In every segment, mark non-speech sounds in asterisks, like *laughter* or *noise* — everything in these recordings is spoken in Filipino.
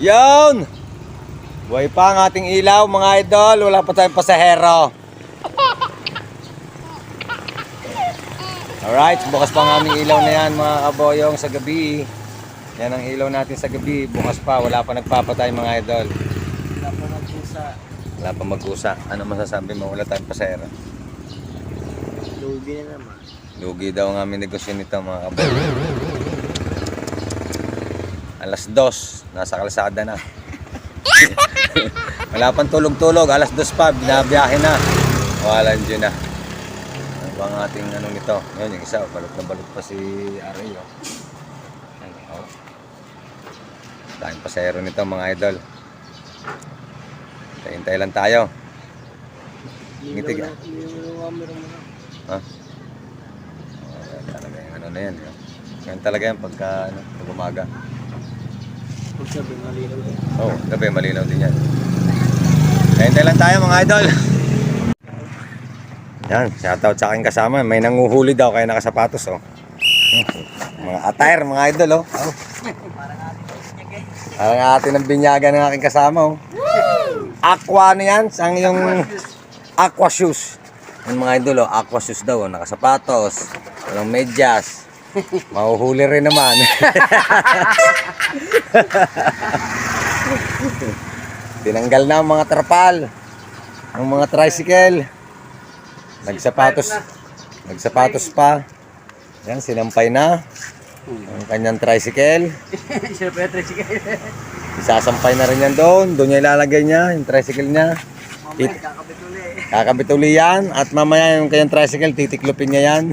Yon! Buhay pa ang ating ilaw mga idol. Wala pa tayong pasahero. Alright, bukas pa ang aming ilaw na yan mga kaboyong sa gabi. Yan ang ilaw natin sa gabi. Bukas pa, wala pa nagpapatay mga idol. Wala pa nagpusa. Wala pa mag-usa. Ano masasabi mo? Wala tayong pasahero. Lugi na naman. Lugi daw ang aming negosyo nito mga kaboyong. Alas dos, nasa kalsada na. Wala pang tulog-tulog, alas dos pa, binabiyahe na. Wala dyan na. Ano ba ang ating ano nito? Ngayon, yung isa, balot na balot pa si Aray. Oh. Yan, oh. Tayong pasahero nito mga idol. Hintay lang tayo. Ah. Meron mo na. Ha? Talaga yung ano na yan. Yan, yan talaga yan pagka ano, pag umaga. Pag sabi malinaw din. Oo, oh, gabi malinaw din yan. Hintay lang tayo mga idol. Yan, shoutout sa aking kasama. May nanguhuli daw kaya nakasapatos oh. mga attire mga idol oh. oh. Parang atin ang binyagan ng aking kasama oh. Aqua na yan, sang yung aqua shoes. Yung mga idol oh, aqua shoes daw, oh. nakasapatos, walang medyas. *laughs* Mahuhuli rin naman. *laughs* Tinanggal na ang mga trapal. Ang mga tricycle. Nagsapatos. Nagsapatos pa. Yan, sinampay na. Ang kanyang tricycle. *laughs* Sila pa yung tricycle. Isasampay na rin yan doon. Doon niya ilalagay niya, yung tricycle niya. Mamaya. Kakabit uli yan. At mamaya yung kanyang tricycle, titiklopin niya yan.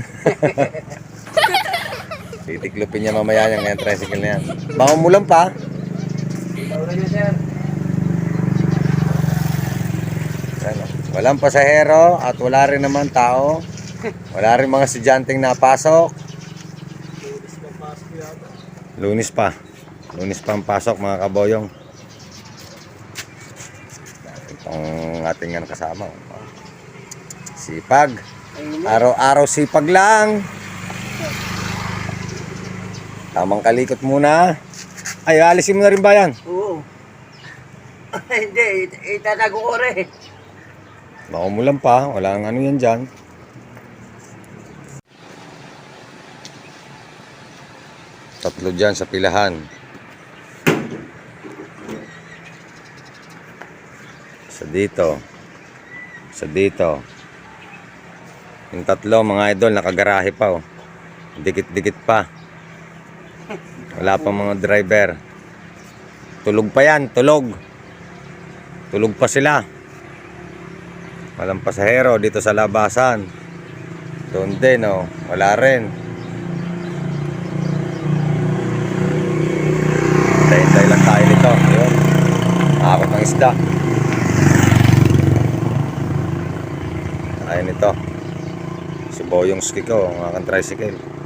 Titiklopin niya mamaya yung kanyang tricycle na yan. Baka umulan pa. Ano, walang pasahero at wala rin naman tao. Wala rin mga estudyanteng napasok. Lunis pa. Lunis pa ang pasok mga kaboyong. Itong ating kasama. Sipag. Araw-araw sipag lang. Tamang kalikot muna. Ay, alisin mo na rin ba yan? Oo. *laughs* Hindi, it- itatago ko rin. Baka umulan pa. Wala ang ano yan dyan. Tatlo dyan sa pilahan. Sa dito. Sa dito. Yung tatlo mga idol nakagarahe pa oh. Dikit-dikit pa. Wala pa mga driver. Tulog pa yan, tulog. Tulog pa sila. Walang pasahero dito sa labasan. Doon din, oh. Wala rin. Hintay-hintay lang tayo nito. Ayun. Akot ng isda. Ayun ito. Si Boyong Ski ko, ang aking tricycle.